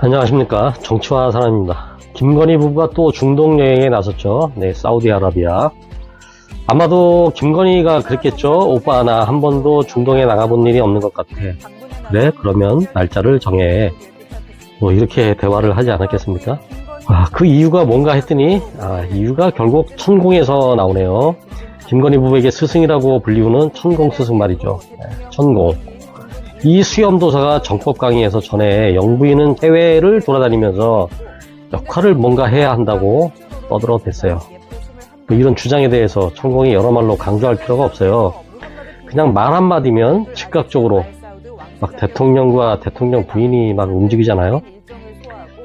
안녕하십니까. 정치화 사람입니다. 김건희 부부가 또 중동 여행에 나섰죠. 네 사우디아라비아. 아마도 김건희가 그랬겠죠. 오빠 나 한 번도 중동에 나가본 일이 없는 것 같아. 그래 그러면 날짜를 정해. 뭐 이렇게 대화를 하지 않았겠습니까? 아, 그 이유가 뭔가 했더니 아, 이유가 결국 천공에서 나오네요. 김건희 부부에게 스승이라고 불리우는 천공 스승 말이죠. 네, 천공 이 수염도사가 정법 강의에서 전에 영부인은 해외를 돌아다니면서 역할을 뭔가 해야 한다고 떠들어댔어요. 뭐 이런 주장에 대해서 천공이 여러 말로 강조할 필요가 없어요. 그냥 말 한마디면 즉각적으로 막 대통령과 대통령 부인이 막 움직이잖아요.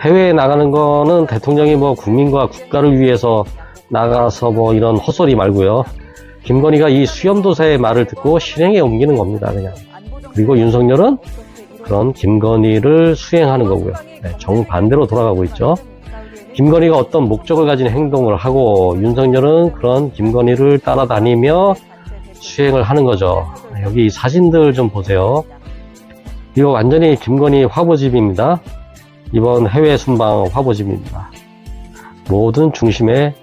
해외에 나가는 거는 대통령이 뭐 국민과 국가를 위해서 나가서 뭐 이런 헛소리 말고요. 김건희가 이 수염도사의 말을 듣고 실행에 옮기는 겁니다, 그냥. 그리고 윤석열은 그런 김건희를 수행하는 거고요. 네, 정반대로 돌아가고 있죠. 김건희가 어떤 목적을 가진 행동을 하고 윤석열은 그런 김건희를 따라다니며 수행을 하는 거죠. 여기 이 사진들 좀 보세요. 이거 완전히 김건희 화보집입니다. 이번 해외 순방 화보집입니다. 모든 중심에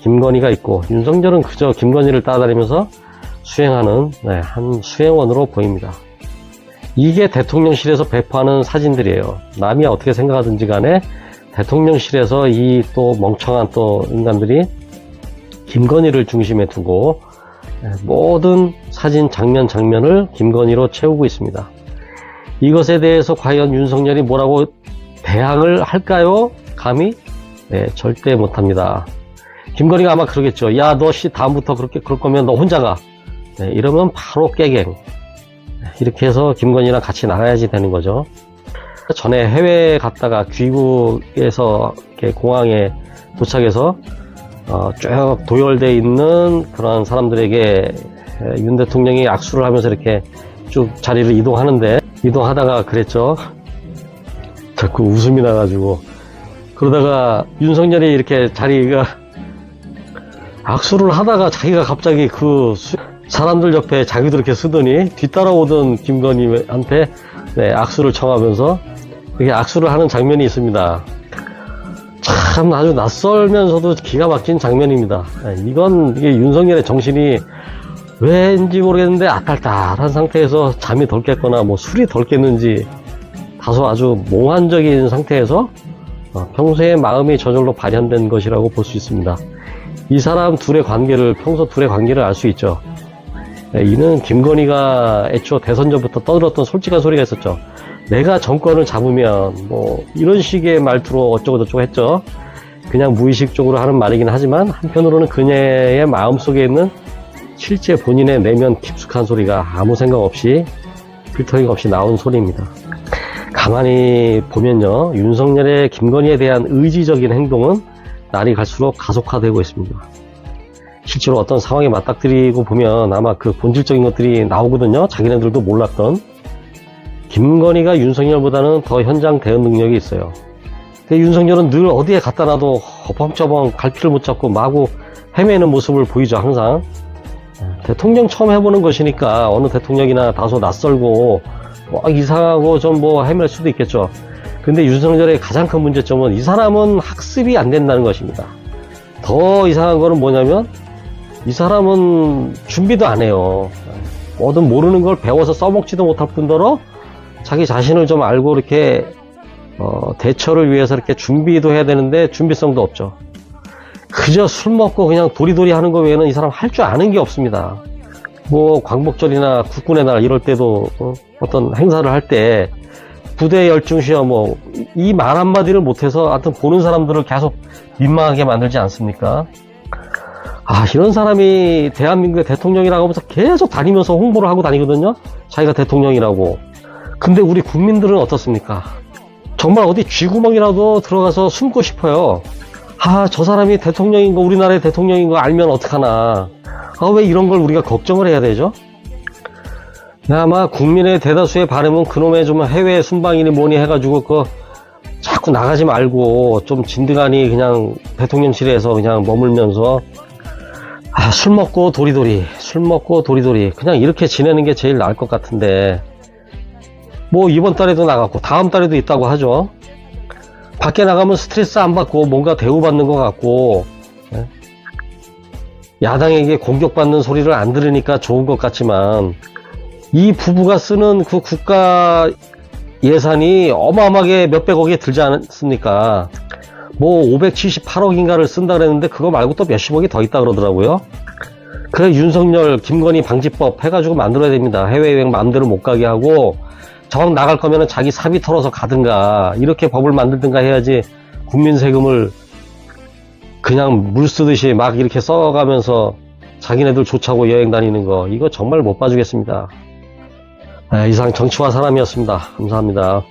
김건희가 있고 윤석열은 그저 김건희를 따라다니면서 수행하는 네, 한 수행원으로 보입니다. 이게 대통령실에서 배포하는 사진들이에요. 남이 어떻게 생각하든지 간에 대통령실에서 이 또 멍청한 또 인간들이 김건희를 중심에 두고 모든 사진 장면 장면을 김건희로 채우고 있습니다. 이것에 대해서 과연 윤석열이 뭐라고 대항을 할까요? 감히? 네, 절대 못합니다. 김건희가 아마 그러겠죠. 야, 너 씨 다음부터 그렇게 그럴 거면 너 혼자 가. 네, 이러면 바로 깨갱. 이렇게 해서 김건희랑 같이 나가야지 되는 거죠. 전에 해외에 갔다가 귀국에서 공항에 도착해서 어, 쭉 도열돼 있는 그런 사람들에게 윤 대통령이 악수를 하면서 이렇게 쭉 자리를 이동하는데 이동하다가 그랬죠. 자꾸 웃음이 나가지고 그러다가 윤석열이 이렇게 자리가 악수를 하다가 자기가 갑자기 그 수- 사람들 옆에 자기도 이렇게 쓰더니 뒤따라오던 김건희한테 네, 악수를 청하면서 이렇게 악수를 하는 장면이 있습니다. 참 아주 낯설면서도 기가 막힌 장면입니다. 네, 이건 이게 윤석열의 정신이 왠지 모르겠는데 아탈탈한 상태에서 잠이 덜 깼거나 뭐 술이 덜 깼는지 다소 아주 몽환적인 상태에서 어, 평소에 마음이 저절로 발현된 것이라고 볼 수 있습니다. 이 사람 둘의 관계를 평소 둘의 관계를 알 수 있죠. 네, 이는 김건희가 애초 대선 전부터 떠들었던 솔직한 소리가 있었죠. 내가 정권을 잡으면 뭐 이런 식의 말투로 어쩌고 저쩌고 했죠. 그냥 무의식적으로 하는 말이긴 하지만 한편으로는 그녀의 마음속에 있는 실제 본인의 내면 깊숙한 소리가 아무 생각 없이 필터링 없이 나온 소리입니다. 가만히 보면요. 윤석열의 김건희에 대한 의지적인 행동은 날이 갈수록 가속화되고 있습니다. 실제로 어떤 상황에 맞닥뜨리고 보면 아마 그 본질적인 것들이 나오거든요. 자기네들도 몰랐던. 김건희가 윤석열보다는 더 현장 대응 능력이 있어요. 근데 윤석열은 늘 어디에 갖다 놔도 허벙저벙 갈피를 못 잡고 마구 헤매는 모습을 보이죠, 항상. 대통령 처음 해보는 것이니까 어느 대통령이나 다소 낯설고 뭐 이상하고 좀 뭐 헤맬 수도 있겠죠. 근데 윤석열의 가장 큰 문제점은 이 사람은 학습이 안 된다는 것입니다. 더 이상한 거는 뭐냐면 이 사람은 준비도 안 해요. 뭐든 모르는 걸 배워서 써먹지도 못할 뿐더러 자기 자신을 좀 알고 이렇게 어, 대처를 위해서 이렇게 준비도 해야 되는데 준비성도 없죠. 그저 술 먹고 그냥 도리도리 하는 거 외에는 이 사람 할 줄 아는 게 없습니다. 뭐 광복절이나 국군의 날 이럴 때도 어, 떤 행사를 할 때 부대 열중시어 뭐이 말 한마디를 못해서 하여튼 보는 사람들을 계속 민망하게 만들지 않습니까? 아 이런 사람이 대한민국의 대통령이라고 하면서 계속 다니면서 홍보를 하고 다니거든요. 자기가 대통령이라고. 근데 우리 국민들은 어떻습니까? 정말 어디 쥐구멍이라도 들어가서 숨고 싶어요. 아, 저 사람이 대통령인 거, 우리나라의 대통령인 거 알면 어떡하나. 아, 왜 이런 걸 우리가 걱정을 해야 되죠? 네, 아마 국민의 대다수의 바람은 그놈의 좀 해외 순방이니 뭐니 해가지고 그 자꾸 나가지 말고 좀 진드간이 그냥 대통령실에서 그냥 머물면서 아, 술 먹고 도리도리, 술 먹고 도리도리 그냥 이렇게 지내는 게 제일 나을 것 같은데 뭐 이번 달에도 나갔고 다음 달에도 있다고 하죠. 밖에 나가면 스트레스 안 받고 뭔가 대우받는 것 같고 예? 야당에게 공격받는 소리를 안 들으니까 좋은 것 같지만 이 부부가 쓰는 그 국가 예산이 어마어마하게 몇백억이 들지 않습니까? 뭐 578억인가를 쓴다 그랬는데 그거 말고 또 몇십억이 더 있다 그러더라고요. 그래 윤석열 김건희 방지법 해가지고 만들어야 됩니다. 해외여행 마음대로 못 가게 하고 정 나갈 거면은 자기 사비 털어서 가든가 이렇게 법을 만들든가 해야지 국민 세금을 그냥 물 쓰듯이 막 이렇게 써가면서 자기네들 좋자고 여행 다니는 거 이거 정말 못 봐주겠습니다. 네, 이상 정치와 사람이었습니다. 감사합니다.